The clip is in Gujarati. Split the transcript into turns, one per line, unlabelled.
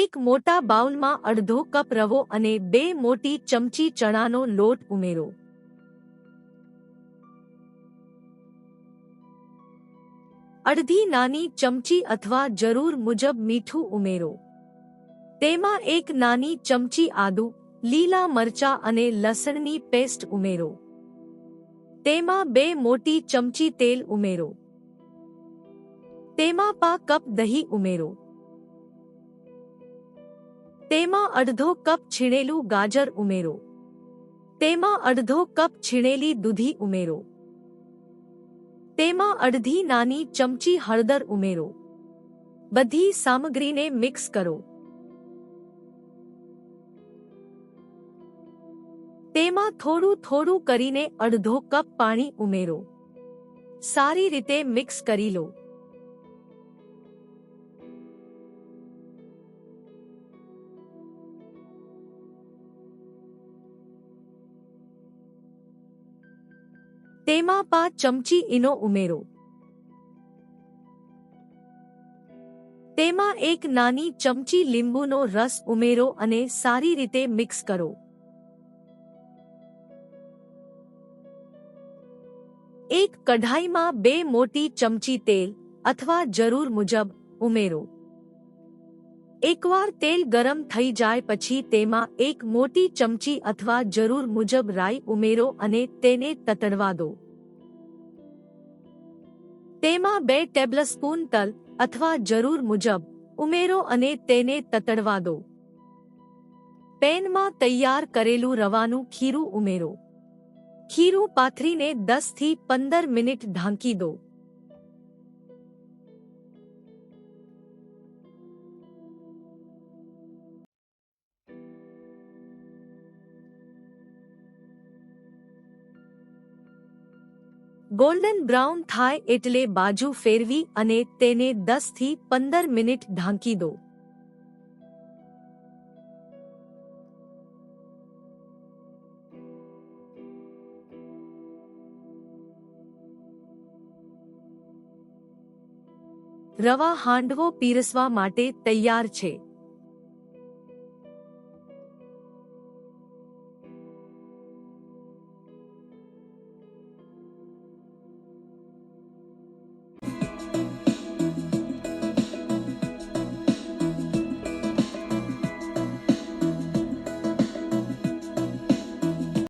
એક મોટા બાઉલમાં અડધો કપ રવો અને બે મોટી ચમચી ચણાનો લોટ ઉમેરો. અડધી નાની ચમચી અથવા જરૂર મુજબ મીઠું ઉમેરો. તેમાં એક નાની ચમચી આદુ, લીલા મરચા અને લસણની પેસ્ટ ઉમેરો. તેમાં બે મોટી ચમચી તેલ ઉમેરો. તેમાં પા કપ દહીં ઉમેરો. તેમાં અડધો કપ છીણેલું ગાજર ઉમેરો. તેમાં અડધો કપ છીણેલી દૂધી ઉમેરો. તેમાં અડધી નાની ચમચી હળદર ઉમેરો. બધી સામગ્રીને મિક્સ કરો. તેમાં થોડું થોડું કરીને અડધો કપ પાણી ઉમેરો. સારી રીતે મિક્સ કરી લો. તેમાં પાંચ ચમચી ઈનો ઉમેરો. તેમાં એક નાની ચમચી લીંબુનો રસ ઉમેરો અને સારી રીતે મિક્સ કરો. એક કઢાઈમાં બે મોટી ચમચી તેલ અથવા જરૂર મુજબ ઉમેરો. એકવાર તેલ ગરમ થઈ જાય પછી તેમાં એક મોટી ચમચી અથવા જરૂર મુજબ રાઈ ઉમેરો અને તેને તતડવા દો. તેમાં બે ટેબલસ્પૂન તલ અથવા જરૂર મુજબ ઉમેરો અને તેને તતડવા દો. પેનમાં તૈયાર કરેલું રવાનું ખીરું ઉમેરો. ખીરું પાથરીને દસથી પંદર મિનિટ ઢાંકી દો. ગોલ્ડન બ્રાઉન થાય એટલે બાજુ ફેરવી અને તેને દસથી પંદર મિનિટ ઢાંકી દો. રવા હાંડવો પીરસવા માટે તૈયાર છે.